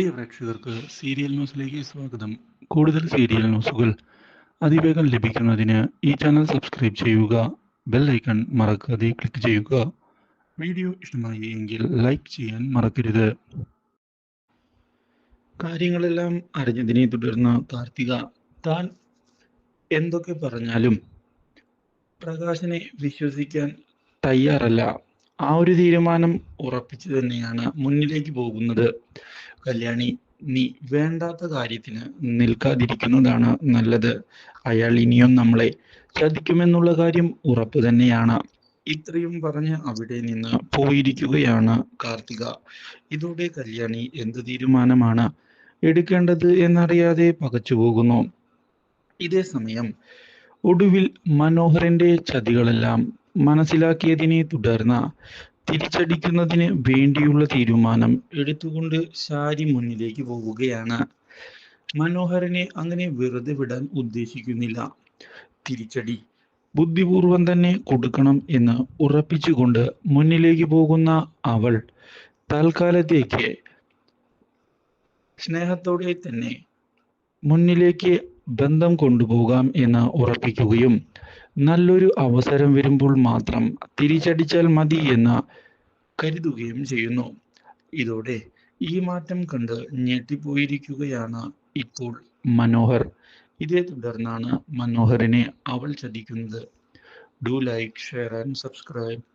പ്രിയ പ്രേക്ഷകർക്ക് സീരിയൽ ന്യൂസിലേക്ക് സ്വാഗതം. കൂടുതൽ സീരിയൽ ന്യൂസുകൾ അതിവേഗം ലഭിക്കുന്നതിന് ഈ ചാനൽ സബ്സ്ക്രൈബ് ചെയ്യുക ബെൽ ഐക്കൺ മറക്കാതെ ക്ലിക്ക് ചെയ്യുക. വീഡിയോ ഇഷ്ടമായി എങ്കിൽ ലൈക്ക് ചെയ്യാൻ മറക്കരുത്. കാര്യങ്ങളെല്ലാം അറിഞ്ഞതിനെ തുടർന്ന് കാർത്തിക താൻ എന്തൊക്കെ പറഞ്ഞാലും പ്രകാശനെ വിശ്വസിക്കാൻ തയ്യാറല്ല. ആ ഒരു തീരുമാനം ഉറപ്പിച്ചു തന്നെയാണ് മുന്നിലേക്ക് പോകുന്നത്. കല്യാണി നീ വേണ്ടാത്ത കാര്യത്തിന് നിൽക്കാതിരിക്കുന്നതാണ് നല്ലത്. അയാൾ ഇനിയും നമ്മളെ ചതിക്കുമെന്നുള്ള കാര്യം ഉറപ്പ് തന്നെയാണ്. ഇത്രയും പറഞ്ഞ് അവിടെ നിന്ന് പോയിരിക്കുകയാണ് കാർത്തിക. ഇതോടെ കല്യാണി എന്ത് തീരുമാനമാണ് എടുക്കേണ്ടത് എന്നറിയാതെ പകച്ചു പോകുന്നു. ഇതേ സമയം ഒടുവിൽ മനോഹരന്റെ ചതികളെല്ലാം മനസ്സിലാക്കിയതിനെ തുടർന്ന് തിരിച്ചടിക്കുന്നതിന് വേണ്ടിയുള്ള തീരുമാനം എടുത്തുകൊണ്ട് ശാരി മുന്നിലേക്ക് പോവുകയാണ്. മനോഹരനെ അങ്ങനെ വെറുതെ വിടാൻ ഉദ്ദേശിക്കുന്നില്ല. തിരിച്ചടി ബുദ്ധിപൂർവം തന്നെ കൊടുക്കണം എന്ന് ഉറപ്പിച്ചുകൊണ്ട് മുന്നിലേക്ക് പോകുന്ന അവൾ തൽക്കാലത്തേക്ക് സ്നേഹത്തോടെ തന്നെ മുന്നിലേക്ക് ബന്ധം കൊണ്ടുപോകാം എന്ന് ഉറപ്പിക്കുകയും നല്ലൊരു അവസരം വരുമ്പോൾ മാത്രം തിരിച്ചടിച്ചാൽ മതി എന്ന് കരുതുകയും ചെയ്യുന്നു. ഇതോടെ ഈ മാറ്റം കണ്ട് ഞെട്ടിപ്പോയിരിക്കുകയാണ് ഇപ്പോൾ മനോഹർ. ഇതേ തുടർന്നാണ് മനോഹറിനെ അവൾ ചതിക്കുന്നത്. Do like share and subscribe.